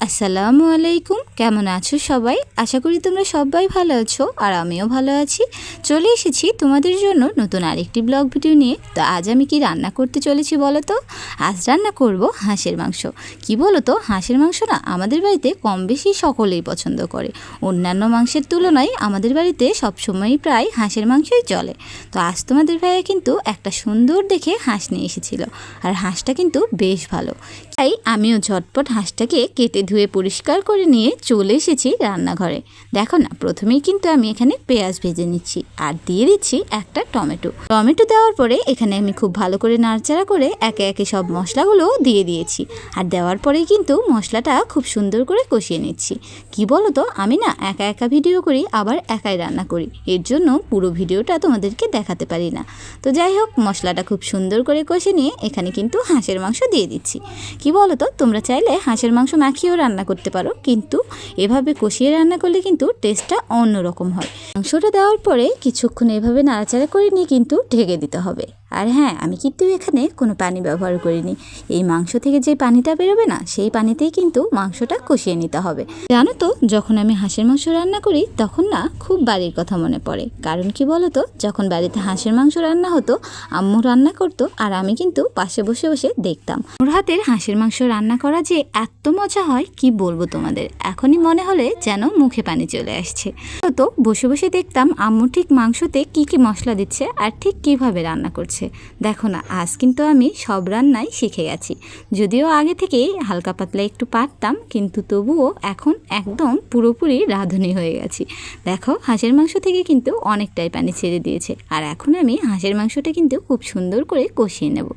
আসসালামু আলাইকুম। কেমন আছো সবাই? আশা করি তোমরা সবাই ভালো আছো আর আমিও ভালো আছি। চলে এসেছি তোমাদের জন্য নতুন আরেকটি ব্লগ ভিডিও নিয়ে। তো আজ আমি কি রান্না করতে চলেছি বলো তো? আজ রান্না করব হাঁসের মাংস। কি বলো তো? হাঁসের মাংস না আমাদের বাড়িতে কম বেশি সকলেই পছন্দ করে। অন্যান্য মাংসের তুলনায় আমাদের বাড়িতে সবসময়ই প্রায় হাঁসের মাংসই চলে। তো আজ তোমাদের ভাইয়া কিন্তু একটা সুন্দর দেখে হাঁস নিয়ে এসেছিল। আর হাঁসটা কিন্তু বেশ ভালো। তাই আমিও ঝটপট হাঁসটাকে কেটে ধুয়ে পরিষ্কার করে নিয়ে চলে এসেছি রান্নাঘরে। দেখো না, প্রথমেই কিন্তু আমি এখানে পেঁয়াজ ভেজে নিচ্ছি আর দিয়ে দিচ্ছি একটা টমেটো। টমেটো দেওয়ার পরে এখানে আমি খুব ভালো করে নাড়চাড়া করে একে একে সব মশলাগুলো দিয়ে দিয়েছি। আর দেওয়ার পরেই কিন্তু মশলাটা খুব সুন্দর করে কষিয়ে নিচ্ছি। কি বলো তো আমি না একা একা ভিডিও করি, আবার একাই রান্না করি। এর জন্য পুরো ভিডিওটা তোমাদেরকে দেখাতে পারি না। তো যাই হোক, মশলাটা খুব সুন্দর করে কষে নিয়ে এখানে কিন্তু হাঁসের মাংস দিয়ে দিচ্ছি। কি বলো তো তোমরা চাইলে হাঁসের মাংস মাখিয়েও রান্না করতে পারো। কিন্তু এভাবে কষিয়ে রান্না করলে কিন্তু টেস্টটা অন্যরকম হয়। মাংসটা দেওয়ার পরে কিছুক্ষণ এভাবে নাড়াচাড়া করে নিয়ে কিন্তু ঢেকে দিতে হবে। আর হ্যাঁ আমি কিন্তু এখানে কোনো পানি ব্যবহার করিনি। এই মাংস থেকে যে পানিটা বেরোবে না, সেই পানিতেই কিন্তু মাংসটা কষিয়ে নিতে হবে। জানো তো, যখন আমি হাঁসের মাংস রান্না করি, তখন না খুব বাড়ির কথা মনে পড়ে। কারণ কি বলো তো যখন বাড়িতে হাঁসের মাংস রান্না হতো, আম্মু রান্না করতো আর আমি কিন্তু পাশে বসে বসে দেখতাম। ওর হাতের হাঁসের মাংস রান্না করা যে এত মজা হয়, কি বলব তোমাদের? এখনই মনে হলে যেন মুখে পানি চলে আসছে। তো বসে বসে দেখতাম আম্মু ঠিক মাংসতে কি কি মশলা দিচ্ছে আর ঠিক কীভাবে রান্না করছে। দেখো না, আজ কিন্তু আমি সব রান্নাই শিখে গেছি। যদিও আগে থেকেই হালকা পাতলা একটু পারতাম, কিন্তু তবুও এখন একদম পুরোপুরি রাঁধুনি হয়ে গেছি। দেখো, হাঁসের মাংস থেকে কিন্তু অনেকটাই পানি ছেড়ে দিয়েছে। আর এখন আমি হাঁসের মাংসটা কিন্তু খুব সুন্দর করে কষিয়ে নেব।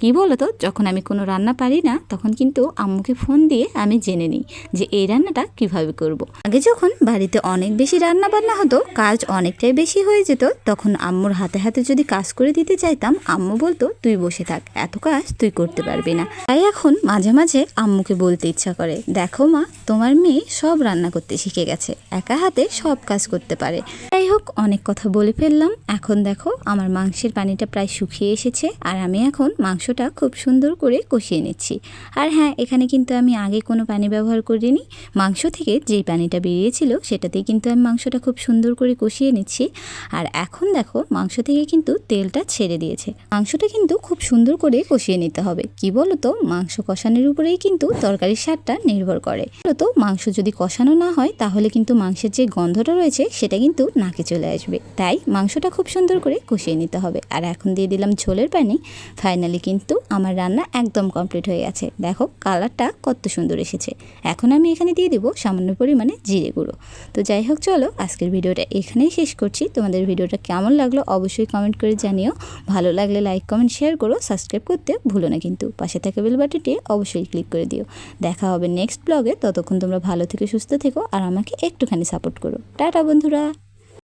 কি বলো তো যখন আমি কোনো রান্না পারি না, তখন কিন্তু আম্মুকে ফোন দিয়ে আমি জেনে নিই যে এই রান্নাটা কীভাবে করব। আগে যখন বাড়িতে অনেক বেশি রান্না বান্না হতো কাজ অনেকটাই বেশি হয়ে যেত, তখন আম্মুর হাতে হাতে যদি কাজ করে দিতে চাইতাম, আম্মু বলতো, তুই বসে থাক, এত কাজ তুই করতে পারবি না। তাই এখন মাঝে মাঝে আম্মুকে বলতে ইচ্ছা করে, দেখো মা, তোমার মেয়ে সব রান্না করতে শিখে গেছে, একা হাতে সব কাজ করতে পারে। হোক অনেক কথা বলে ফেললাম। এখন দেখো, আমার মাংসের পানিটা প্রায় শুকিয়ে এসেছে আর আমি এখন মাংসটা খুব সুন্দর করে কষিয়ে নিচ্ছি। আর হ্যাঁ এখানে কিন্তু আমি আগে কোনো পানি ব্যবহার করিনি। মাংস থেকে যেই পানিটা বেরিয়েছিল, সেটাতেই কিন্তু আমি মাংসটা খুব সুন্দর করে কষিয়ে নিচ্ছি। আর এখন দেখো, মাংস থেকে কিন্তু তেলটা ছেড়ে দিয়েছে। মাংসটা কিন্তু খুব সুন্দর করে কষিয়ে নিতে হবে। কি বলো তো মাংস কষানোর উপরেই কিন্তু তরকারির স্বাদটা নির্ভর করে। তো মাংস যদি কষানো না হয়, তাহলে কিন্তু মাংসের যে গন্ধটা রয়েছে, সেটা কিন্তু নাকে চলে আসবে। তাই মাংসটা খুব সুন্দর করে কষিয়ে নিতে হবে। আর এখন দিয়ে দিলাম ঝোলের পানি। ফাইনালি কিন্তু আমার রান্না একদম কমপ্লিট হয়ে গেছে। দেখো কালারটা কত সুন্দর এসেছে। এখন আমি এখানে দিয়ে দেবো সামান্য পরিমাণে জিরে গুঁড়ো। তো যাই হোক, চলো আজকের ভিডিওটা এখানেই শেষ করছি। তোমাদের ভিডিওটা কেমন লাগল অবশ্যই কমেন্ট করে জানিও। ভালো লাগলে লাইক কমেন্ট শেয়ার করো। সাবস্ক্রাইব করতে ভুলো না কিন্তু। পাশে থাকা বেল বাটনটি অবশ্যই ক্লিক করে দিও। দেখা হবে নেক্সট ব্লগে ততক্ষণ তোমরা ভালো থেকে সুস্থ থেকো আর আমাকে একটুখানি সাপোর্ট করো। টাটা বন্ধুরা!